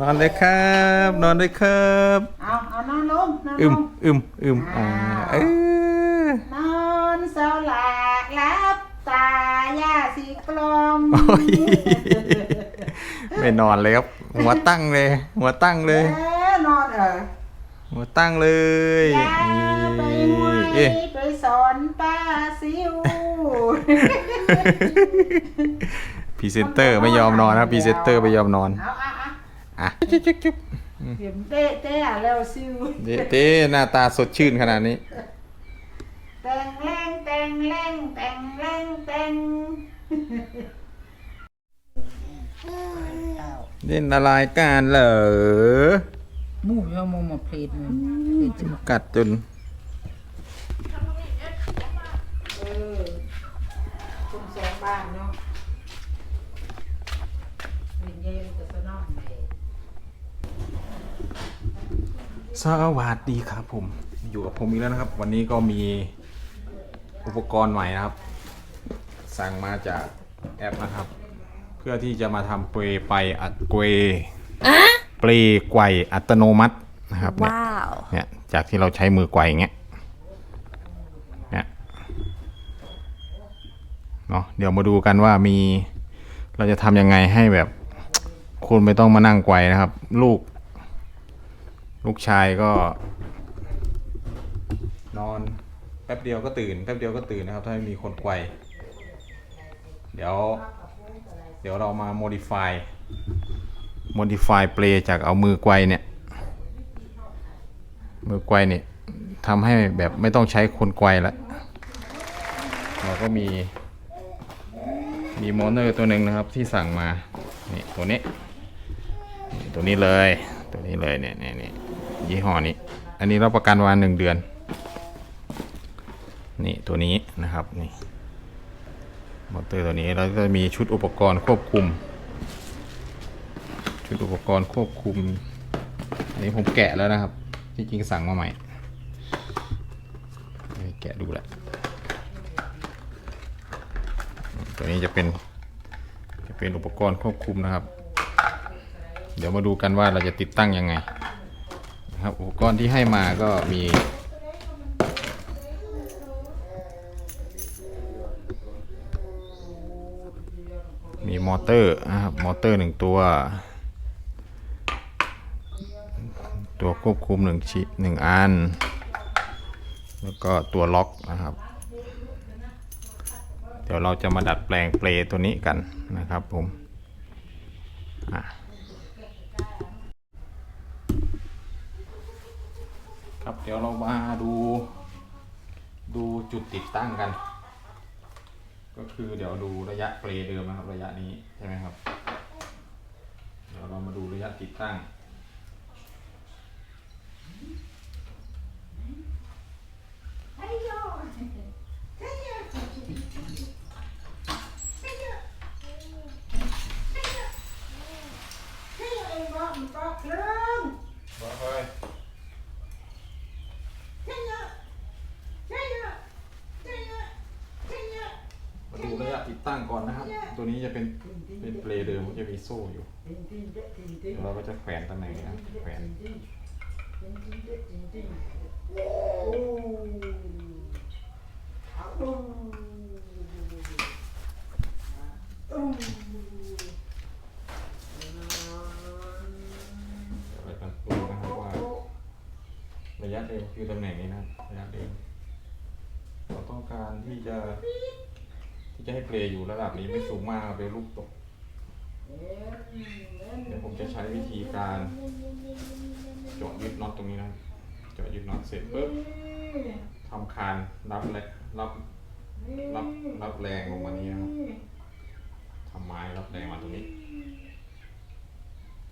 นอนเลยครับ นอนเลยครับเอาเอานอนลงนอนลอึมงอึมอึมอ่าเออนอนเศร้าหลารับตาย่าสีกลมโอ้ยไม่นอนเลยครับ หัวตั้งเลย หัวตั้งเลย เอ๊ะนอนเออหัวตั้งเลยอย่าไปมวยเอ๊ะไปสอนป้าซิว พรีเซนเตอร์ไม่ยอมนอนครับพรีเซนเตอร์ไม่ยอมนอน เอาเอาเอา อะจุ๊บจุ๊บจุ๊บเดี๋ยวเต้เต้อะแล้วซิวเดเต้หน้าตาสดชื่นขนาดนี้ แต่งแรงแต่งแรงแต่งแรงแต่งเล่นอะไรกันเหรอมูยอมมาเพลทมันเพลทกัดจนเออคนสองบ้านเนาะเป็นเย่กับสนอมเลย สวัสดีครับผมอยู่กับผมอีกแล้วนะครับ วันนี้ก็มีอุปกรณ์ใหม่นะครับ สั่งมาจากแอปนะครับ เพื่อที่จะมาทำเปรย์ไปอัดเกวเปรย์ไกวอัตโนมัตินะครับเนี่ยว้าวเนี่ยจากที่เราใช้มือไกวอย่างเงี้ยเนี่ยเนาะเดี๋ยวมาดูกันว่ามีเราจะทำยังไงให้แบบ คุณไม่ต้องมานั่งไกวนะครับ ลูก ลูกชายก็ นอนแป๊บเดียวก็ตื่นแป๊บเดียวก็ตื่นนะครับ ถ้าไม่มีคนไกวเดี๋ยว เดี๋ยวเรามา modify modify เปลจากเอามือไกวเนี่ย มือไกวเนี่ยทำให้แบบไม่ต้องใช้คนไกวแล้วเราก็มีมีมอเตอร์ตัวหนึ่งนะครับที่สั่งมา นี่ ตัวนี้ ตัวนี้เลย ตัวนี้เลยเนี่ยเนี่ยเนี่ยยี่ห้อนี้ อันนี้รับประกันวันหนึ่งเดือน นี่ตัวนี้นะครับนี่มอเตอร์ตัวนี้เราจะมีชุดอุปกรณ์ควบคุม ชุดอุปกรณ์ควบคุมอันนี้ผมแกะแล้วนะครับ ที่จริงสั่งมาใหม่แกะดูแหละตัวนี้จะเป็นจะเป็นอุปกรณ์ควบคุมนะครับ เดี๋ยวมาดูกันว่าเราจะติดตั้งยังไงนะครับอุปกรณ์ที่ให้มาก็มีมีมอเตอร์นะครับมอเตอร์หนึ่งตัว ตัวควบคุมหนึ่งชิหนึ่งอัน แล้วก็ตัวล็อกนะครับ เดี๋ยวเราจะมาดัดแปลงเปลตัวนี้กันนะครับผมอะ ครับ เดี๋ยวเรามาดู ดูจุดติดตั้งกัน ก็คือเดี๋ยวดูระยะเปลเดิมนะครับ ระยะนี้ใช่ไหมครับ เดี๋ยวเรามาดูระยะติดตั้งเอกเครื่องบอกเลย ใช่เยอะใช่เยอะใช่เยอะใช่เยอะ มาดูระยะ ติดตั้งก่อนนะครับ ตัวนี้จะเป็นเป็นเปลเดิมมันจะมีโซ่อยู่จริงจริงจริงจริเดี๋งยวเราก็จะแขวนตำแหน่งนี้นะครับแขวนโอ้เอาอู้อู้เดี๋ยวเราจะดูนะครับว่าระยะเดิมคือตำแหน่งนี้นะครับระยะเดิมเราต้องการที่จะที่ จะให้เปลอยู่ระดับนี้ไม่สูงมากเปลลูกตก เดี๋ยวผมจะใช้วิธีการเจาะยึดน็อตตรงนี้นะเจาะยึดน็อตเสร็จปุ๊บทำคานรับแรงรับรับรับแรงลงมานี้นะครับทำไม้รับแรงมาตรงนี้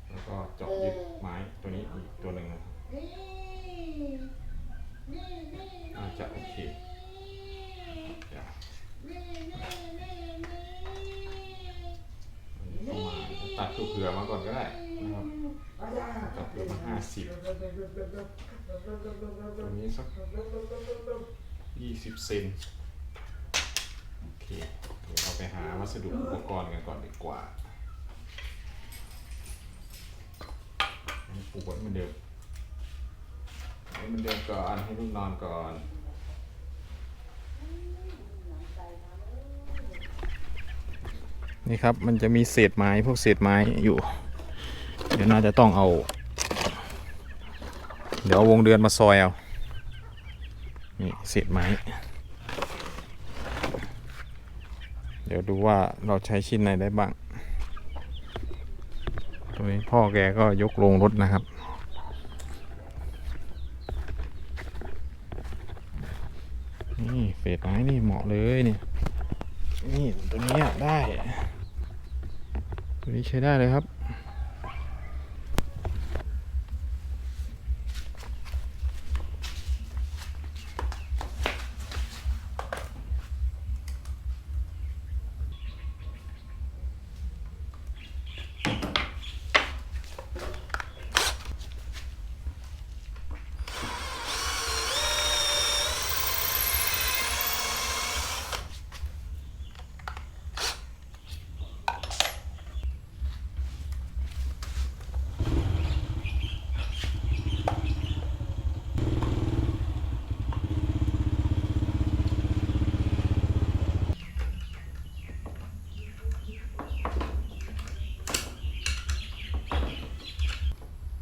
แล้วก็เจาะยึดไม้ตัวนี้อีกตัวหนึ่งนะครับอาจจะโอเคเดี๋ยวเข้ามาตัดตัวเผื่อมาก่อนก็ได้นะครับตัดเผื่อมาห้าสิบตัวนี้สักยี่สิบเซนโอเคเดี๋ยวเราไปหาวัสดุอุปกรณ์กันก่อนดีกว่าผูกไว้เหมือนเดิมให้มันเดิมก่อนให้ลูกนอนก่อน นี่ครับมันจะมีเศษไม้พวกเศษไม้อยู่ เดี๋ยวน่าจะต้องเอา เดี๋ยวเอาวงเดือนมาซอยเอานี่เศษไม้ เดี๋ยวดูว่าเราใช้ชิ้นไหนได้บ้างตัวนี้พ่อแกก็ยกลงรถนะครับนี่เศษไม้นี่เหมาะเลยนี่นี่ตัวนี้ได้ ตัวนี้ใช้ได้เลยครับ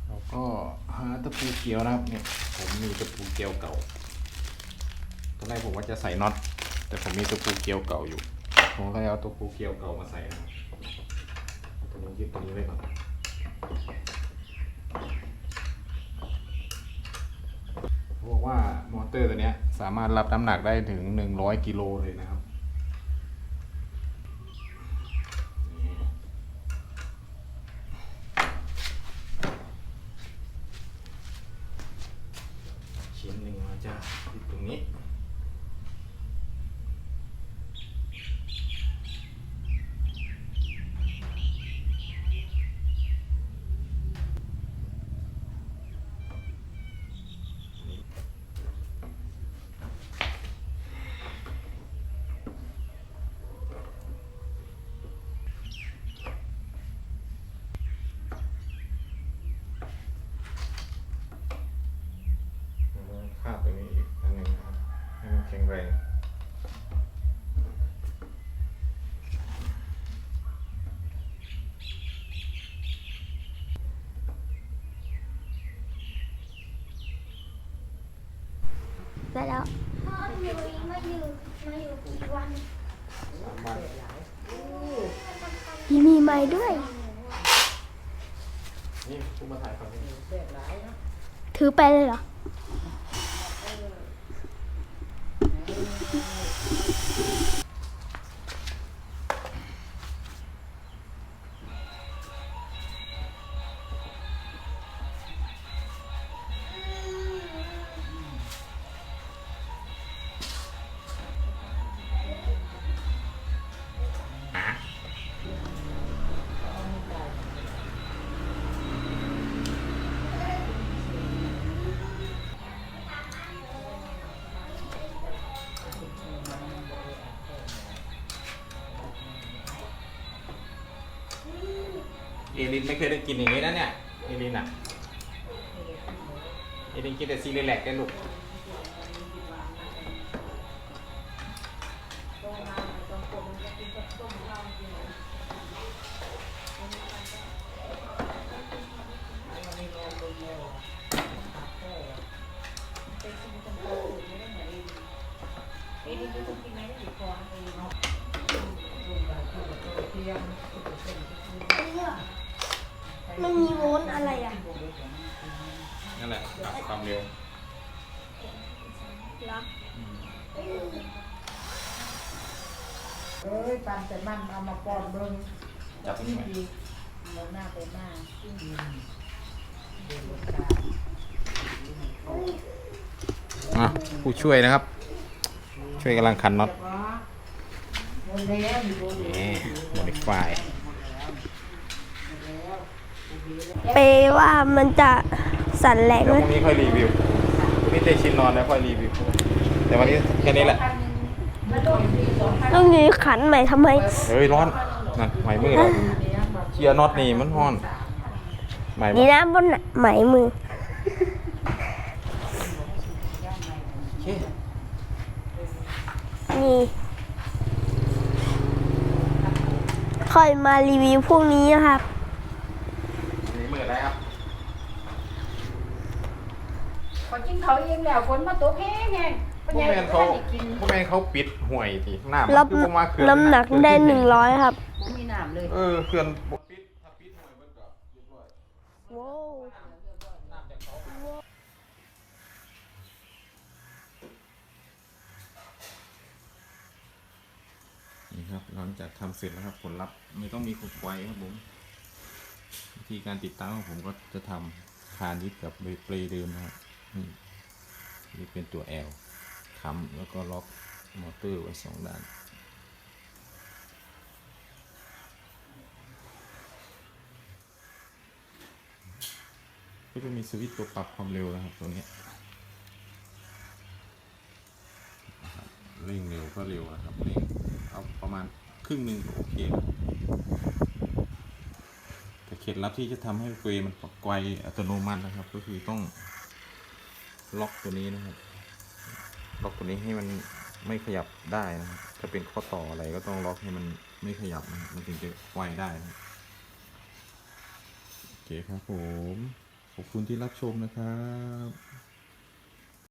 แล้วก็หา ตะปูเกียวนะครับเนี่ยผมมีตะปูเกียวเก่าตอนแรกผมว่าจะใส่น็อตแต่ผมมีตะปูเกียวเก่าอยู่ ผมก็เลยเอาตะปูเกียวเก่ามาใส่นะครับตัวนี้ยึดตรงนี้ไว้ก่อนเขาบอกว่ามอเตอร์ตัวเนี้ยสามารถรับน้ำหนักได้ถึง 100 กิโลเลยนะครับ ชิ้นหนึ่งมาจากที่ตรงนี้ แล้วก็คาดตรงนี้อีกอันหนึ่งนะครับ ให้มันแข็งแรง ได้แล้วพ่ออยู่มาอยู่มาอยู่กี่วันสามวันมีมีไม้ด้วย นี่ผู้มาถ่ายฝั่งนี้ถือไปเลยเหรอ เอลินไม่เคยได้กินอย่างนี้นะเนี่ย เอลินอะ เอลินกินแต่ซีเรียลแลกได้ลูก มันมีโวลต์อะไรอะนั่นแหละปรับความเร็วเหรอเอ้ยปันแต่มันเอามาปอนเบิ่งจับตรงนี้ไหมดีแล้วหน้าไปหน้าอะผู้ช่วยนะครับ ช่วยกำลังขันน็อตหมดแล้วมีโบน นี่ modify เปว่ามันจะสั่นแรงเดี๋ยวไหมพรุ่งนี้ค่อยรีวิวพรุ่งนี้ได้ชิ้นนอนแล้วค่อยรีวิว แต่วันนี้แค่นี้แหละ ต้องยื้อขันใหม่ทำไม เฮ้ยร้อนนั่นไหวมือแล้วเคลียร์น็อตนี่มันร้อนไม่นี่นะบนไหมมือ โอเคนี่ ค่อยมารีวิวพวกนี้นะครับ อันนี้มืออะไรครับ พอกินเขาวเอง แล้วฝนมาตกแห้งแห้งพวกแมนเขากินพวกแมนเขาปิดห่วยทีน้ำรับคือบ่มาเขื่อน้ำหนักได้หนึ่งร้อยครับผมมีน้ำเลยเออเขื่อนบ่ปิดถ้าปิดห่วยมันก็เรียบร้อยนี่ครับหลังจากทำเสร็จแล้วครับผลลัพธ์ไม่ต้องมีขดไฟครับผมวิธีการติดตั้งของผมก็จะทำคานยึดกับเบรเปรย์เดิมนะครับนี่ นี่เป็นตัว L ค้ำแล้วก็ล็อกมอเตอร์ไว้สองด้าน ก็จะมีสวิตช์ตัวปรับความเร็วนะครับตัวนี้เร่งเร็วก็เร็วนะครับเร่งเอาประมาณครึ่งหนึ่งก็โอเคแล้วแต่เคล็ดลับที่จะทำให้เฟรมมันไกวอัตโนมัตินะครับ ก็คือต้อง ล็อกตัวนี้นะครับล็อกตัวนี้ให้มันไม่ขยับได้นะครับถ้าเป็นข้อต่ออะไรก็ต้องล็อกให้มันไม่ขยับนะมันถึงจะไวได้นะโอเคครับผม ขอบคุณที่รับชมนะครับ